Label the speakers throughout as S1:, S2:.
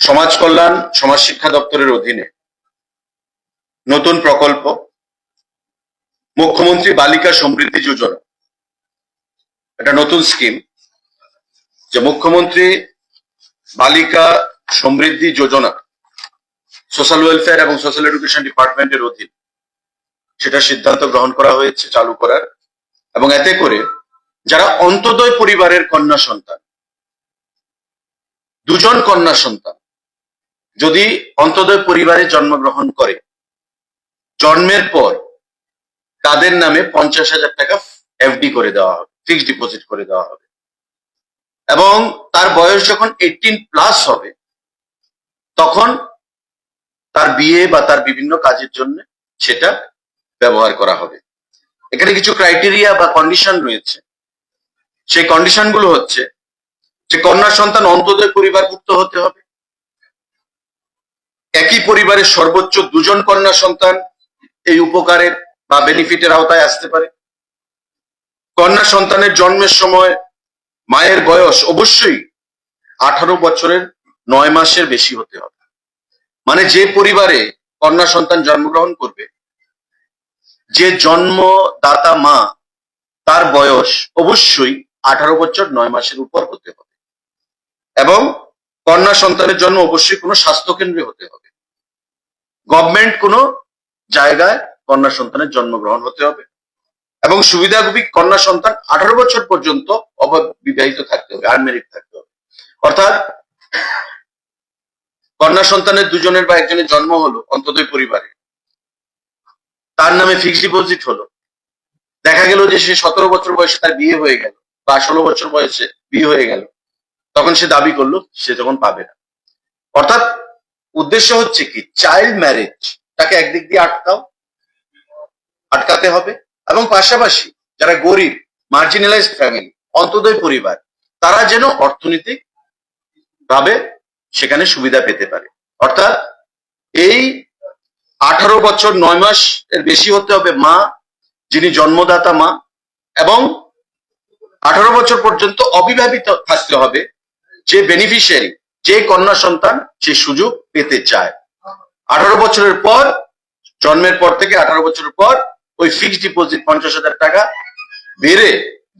S1: সমাজ কল্যাণ, সমাজ শিক্ষা দপ্তরের অধীনে নতুন প্রকল্প, মুখ্যমন্ত্রী বালিকা সমৃদ্ধি যোজনা। এটা নতুন স্কিম। যে মুখ্যমন্ত্রী বালিকা সমৃদ্ধি যোজনা সোশ্যাল ওয়েলফেয়ার এবং সোশ্যাল এডুকেশন ডিপার্টমেন্টের অধীন সেটা সিদ্ধান্ত গ্রহণ করা হয়েছে, চালু করার। এবং এতে করে যারা অন্তদয় পরিবারের কন্যা সন্তান, দুজন কন্যা সন্তান যদি অন্তদয় পরিবারে জন্মগ্রহণ করে, জন্মের পর তাদের নামে পঞ্চাশ হাজার টাকা এফডি করে দেওয়া হবে ফিক্সড ডিপোজিট করে দেওয়া হবে। এবং তার বয়স যখন এইটিন প্লাস হবে, তখন তার বিয়ে বা তার বিভিন্ন কাজের জন্য সেটা ব্যবহার করা হবে। এখানে কিছু ক্রাইটেরিয়া বা কন্ডিশন রয়েছে। সেই কন্ডিশনগুলো হচ্ছে যে কন্যা সন্তান অন্তদয় পরিবারভুক্ত হতে হবে একই পরিবারের সর্বোচ্চ দুজন কন্যা সন্তান এই উপকারের বা বেনিফিটের আওতায় আসতে পারে। কন্যা সন্তানের জন্মের সময় মায়ের বয়স অবশ্যই আঠারো বছরের নয় মাসের বেশি হতে হবে। মানে যে পরিবারে কন্যা সন্তান জন্মগ্রহণ করবে, যে জন্মদাতা মা, তার বয়স অবশ্যই আঠারো বছর নয় মাসের উপর হতে হবে। এবং কন্যা সন্তানের জন্ম অবশ্যই কোনো স্বাস্থ্য কেন্দ্রে হতে হবে। গভর্নমেন্ট কোনো জায়গায় কন্যা সন্তানের জন্মগ্রহণ হতে হবে। এবং সুবিধাভোগী কন্যা সন্তান আঠারো বছর পর্যন্ত অবিবাহিত থাকতে হবে আনমেরিড থাকতে হবে। অর্থাৎ কন্যা সন্তানের দুজনের বা একজনের জন্ম হলো অন্তত পরিবারে। তার নামে ফিক্সড ডিপোজিট হলো। দেখা গেল যে সে সতেরো বছর বয়সে তার বিয়ে হয়ে গেল বা ষোলো বছর বয়সে বিয়ে হয়ে গেল। তখন সে দাবি করল, সে তখন পাবে না। অর্থাৎ উদ্দেশ্য হচ্ছে কি? চাইল্ড ম্যারেজ তাকে একদিক দিয়ে আটকাও, আটকাতে হবে এবং পাশাপাশি যারা গরিব মার্জিনালাইজড ফ্যামিলি অন্তদয় পরিবার, তারা যেন অর্থনৈতিক ভাবে সেখানে সুবিধা পেতে পারে। অর্থাৎ এই আঠারো বছর নয় মাস এর বেশি হতে হবে মা, যিনি জন্মদাতা মা, এবং আঠারো বছর পর্যন্ত অবিবাহিত থাকতে হবে। যে বেনিফিশিয়ারি যে কন্যা সন্তান সে সুযোগ পেতে চায়। আঠারো বছরের পর, জন্মের পর থেকে আঠারো বছরের পর, ওই ফিক্সড ডিপোজিট পঞ্চাশ হাজার টাকা বেড়ে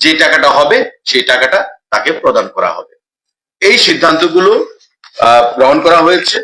S1: যে টাকাটা হবে, সেই টাকাটা তাকে প্রদান করা হবে। এই সিদ্ধান্তগুলো গ্রহণ করা হয়েছে।